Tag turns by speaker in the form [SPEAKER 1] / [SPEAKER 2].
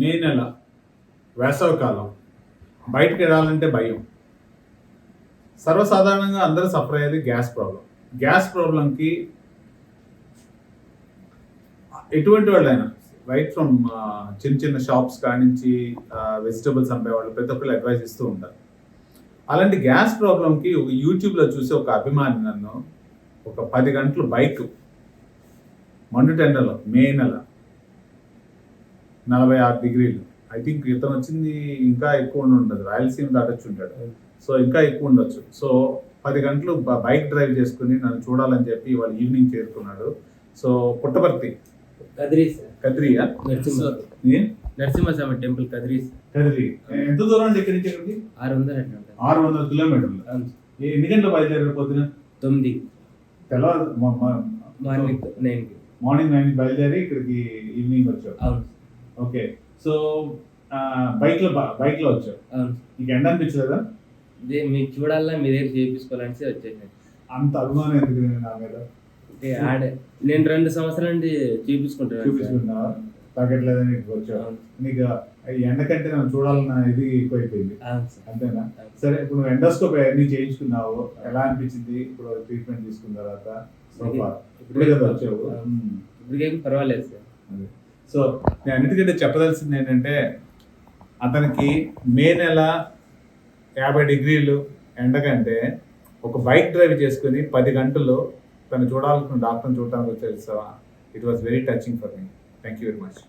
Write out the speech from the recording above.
[SPEAKER 1] మే నెల వేసవికాలం బయటకు వెళ్ళాలంటే భయం. సర్వసాధారణంగా అందరూ సఫర్ అయ్యేది గ్యాస్ ప్రాబ్లం. గ్యాస్ ప్రాబ్లంకి ఎటువంటి వాళ్ళైనా రైట్ ఫ్రమ్ చిన్న చిన్న షాప్స్ కానించి వెజిటబుల్స్ అమ్మేవాళ్ళు ప్రతి ఒక్కరు అడ్వైస్ ఇస్తూ ఉంటారు. అలాంటి గ్యాస్ ప్రాబ్లంకి ఒక యూట్యూబ్లో చూసి ఒక అభిమాని నన్ను ఒక పది గంటలు బైక్ మండుటెండలో మే నెల నలభై ఆరు డిగ్రీలు. ఐ థింక్ ఇతను వచ్చింది ఇంకా ఎక్కువ ఉండి ఉండదు. రాయలసీమ దాటొచ్చి ఉంటాడు. సో ఇంకా ఎక్కువ ఉండొచ్చు. సో పది గంటలు బైక్ డ్రైవ్ చేసుకుని నన్ను చూడాలని చెప్పి వాళ్ళు ఈవినింగ్ చేరుకున్నాడు. సో పుట్టపర్తి. కద్రియా?
[SPEAKER 2] నరసింహస్వామి టెంపుల్ కదిరి.
[SPEAKER 1] కదిరి. ఎంత దూరం అండి ఇక్కడి నుంచి ఇక్కడికి?
[SPEAKER 2] ఆరు వందలు
[SPEAKER 1] ఆరు వందల కిలోమీటర్లు. ఎన్ని గంటలు బయలుదేరారు పొద్దున?
[SPEAKER 2] తొమ్మిది.
[SPEAKER 1] తెల్లవారు
[SPEAKER 2] మార్నింగ్ నైన్కి.
[SPEAKER 1] మార్నింగ్ నైన్ బయలుదేరి ఇక్కడికి ఈవినింగ్ వచ్చావు
[SPEAKER 2] అవును
[SPEAKER 1] ఓకే సో బైక్లో బైక్లో వచ్చావు. నీకు ఎండ అనిపించలేదా?
[SPEAKER 2] ఇదే మీకు చూడాలా మీ దగ్గర చేయించుకోవాలని వచ్చేసాను.
[SPEAKER 1] అంత అభిమానం ఎందుకు నేను నా మీద?
[SPEAKER 2] అంటే ఆడే నేను రెండు సంవత్సరాల నుండి సార్.
[SPEAKER 1] చూపించుకున్నావా తగ్గట్లేదని ఇక్కడికి వచ్చావు.
[SPEAKER 2] అవును.
[SPEAKER 1] నీకు ఎండ కంటే నన్ను చూడాలన్న ఇది ఎక్కువైపోయింది. అంతేనా. సరే ఇప్పుడు నువ్వు ఎండోస్కోప్ అన్ని చేయించుకున్నావు. ఎలా అనిపించింది? ఇప్పుడు ట్రీట్మెంట్ తీసుకున్న తర్వాత? ఇప్పుడే కదా వచ్చావు.
[SPEAKER 2] ఇప్పటికేం పర్వాలేదు సార్.
[SPEAKER 1] సో నేను అన్నిటికంటే చెప్పదలసింది ఏంటంటే అతనికి మే నెల యాభై డిగ్రీలు ఎండకంటే ఒక బైక్ డ్రైవ్ చేసుకుని పది గంటలు తను చూడాల్సిన డాక్టర్ని చూడటానికి వచ్చేసావా it was very touching for me thank you very much